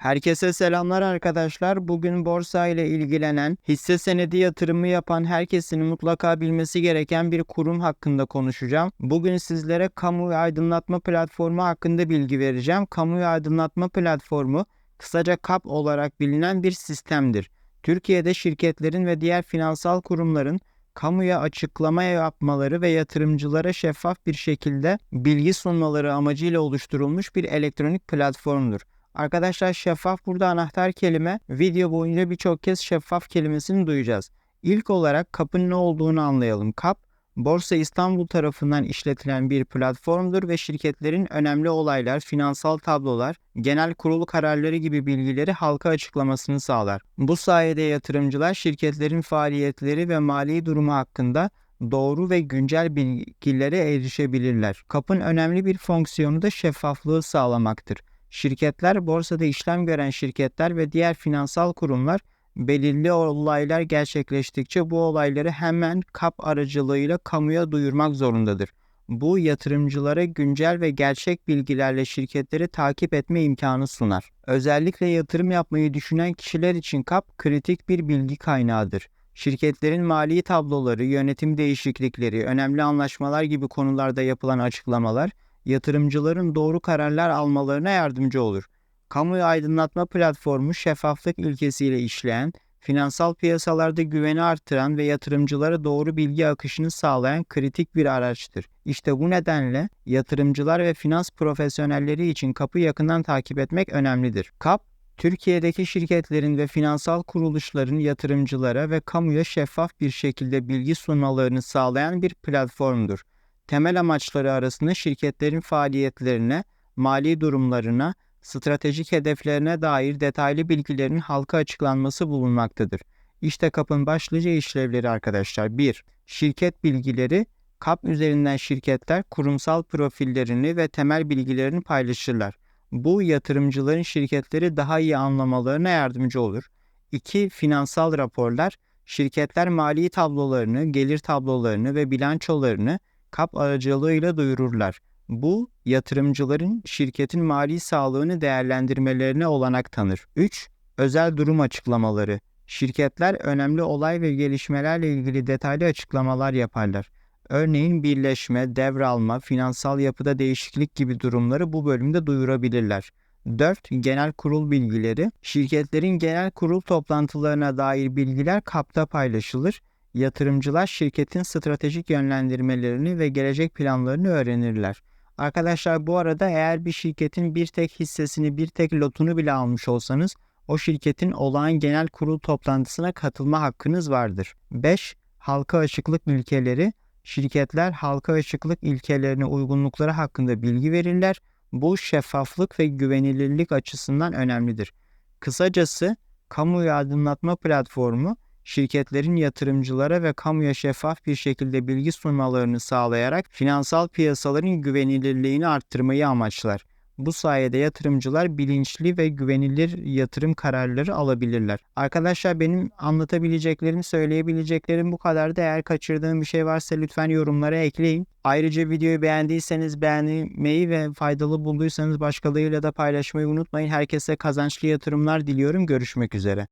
Herkese selamlar arkadaşlar. Bugün borsa ile ilgilenen, hisse senedi yatırımı yapan herkesin mutlaka bilmesi gereken bir kurum hakkında konuşacağım. Bugün sizlere kamu aydınlatma platformu hakkında bilgi vereceğim. Kamu aydınlatma platformu kısaca KAP olarak bilinen bir sistemdir. Türkiye'de şirketlerin ve diğer finansal kurumların kamuya açıklama yapmaları ve yatırımcılara şeffaf bir şekilde bilgi sunmaları amacıyla oluşturulmuş bir elektronik platformdur. Arkadaşlar şeffaf burada anahtar kelime. Video boyunca birçok kez şeffaf kelimesini duyacağız. İlk olarak KAP'ın ne olduğunu anlayalım. KAP, Borsa İstanbul tarafından işletilen bir platformdur ve şirketlerin önemli olaylar, finansal tablolar, genel kurulu kararları gibi bilgileri halka açıklamasını sağlar. Bu sayede yatırımcılar şirketlerin faaliyetleri ve mali durumu hakkında doğru ve güncel bilgilere erişebilirler. KAP'ın önemli bir fonksiyonu da şeffaflığı sağlamaktır. Şirketler, borsada işlem gören şirketler ve diğer finansal kurumlar belirli olaylar gerçekleştikçe bu olayları hemen KAP aracılığıyla kamuya duyurmak zorundadır. Bu yatırımcılara güncel ve gerçek bilgilerle şirketleri takip etme imkanı sunar. Özellikle yatırım yapmayı düşünen kişiler için KAP kritik bir bilgi kaynağıdır. Şirketlerin mali tabloları, yönetim değişiklikleri, önemli anlaşmalar gibi konularda yapılan açıklamalar yatırımcıların doğru kararlar almalarına yardımcı olur. Kamuyu aydınlatma platformu şeffaflık ilkesiyle işleyen, finansal piyasalarda güveni artıran ve yatırımcılara doğru bilgi akışını sağlayan kritik bir araçtır. İşte bu nedenle yatırımcılar ve finans profesyonelleri için kapı yakından takip etmek önemlidir. KAP, Türkiye'deki şirketlerin ve finansal kuruluşların yatırımcılara ve kamuya şeffaf bir şekilde bilgi sunmalarını sağlayan bir platformdur temel amaçları arasında şirketlerin faaliyetlerine, mali durumlarına, stratejik hedeflerine dair detaylı bilgilerin halka açıklanması bulunmaktadır. İşte KAP'ın başlıca işlevleri arkadaşlar. 1. Şirket bilgileri KAP üzerinden şirketler kurumsal profillerini ve temel bilgilerini paylaşırlar. Bu yatırımcıların şirketleri daha iyi anlamalarına yardımcı olur. 2. Finansal raporlar şirketler mali tablolarını, gelir tablolarını ve bilançolarını KAP aracılığıyla duyururlar. Bu yatırımcıların şirketin mali sağlığını değerlendirmelerine olanak tanır. 3. Özel durum açıklamaları. Şirketler önemli olay ve gelişmelerle ilgili detaylı açıklamalar yaparlar. Örneğin birleşme, devralma, finansal yapıda değişiklik gibi durumları bu bölümde duyurabilirler. 4. Genel kurul bilgileri. Şirketlerin genel kurul toplantılarına dair bilgiler KAP'ta paylaşılır yatırımcılar şirketin stratejik yönlendirmelerini ve gelecek planlarını öğrenirler. Arkadaşlar bu arada eğer bir şirketin bir tek hissesini, bir tek lotunu bile almış olsanız o şirketin olağan genel kurul toplantısına katılma hakkınız vardır. 5. Halka açıklık ilkeleri Şirketler halka açıklık ilkelerine uygunlukları hakkında bilgi verirler. Bu şeffaflık ve güvenilirlik açısından önemlidir. Kısacası kamu aydınlatma platformu şirketlerin yatırımcılara ve kamuya şeffaf bir şekilde bilgi sunmalarını sağlayarak finansal piyasaların güvenilirliğini arttırmayı amaçlar. Bu sayede yatırımcılar bilinçli ve güvenilir yatırım kararları alabilirler. Arkadaşlar benim anlatabileceklerim, söyleyebileceklerim bu kadardı. Eğer kaçırdığım bir şey varsa lütfen yorumlara ekleyin. Ayrıca videoyu beğendiyseniz beğenmeyi ve faydalı bulduysanız başkalarıyla da paylaşmayı unutmayın. Herkese kazançlı yatırımlar diliyorum. Görüşmek üzere.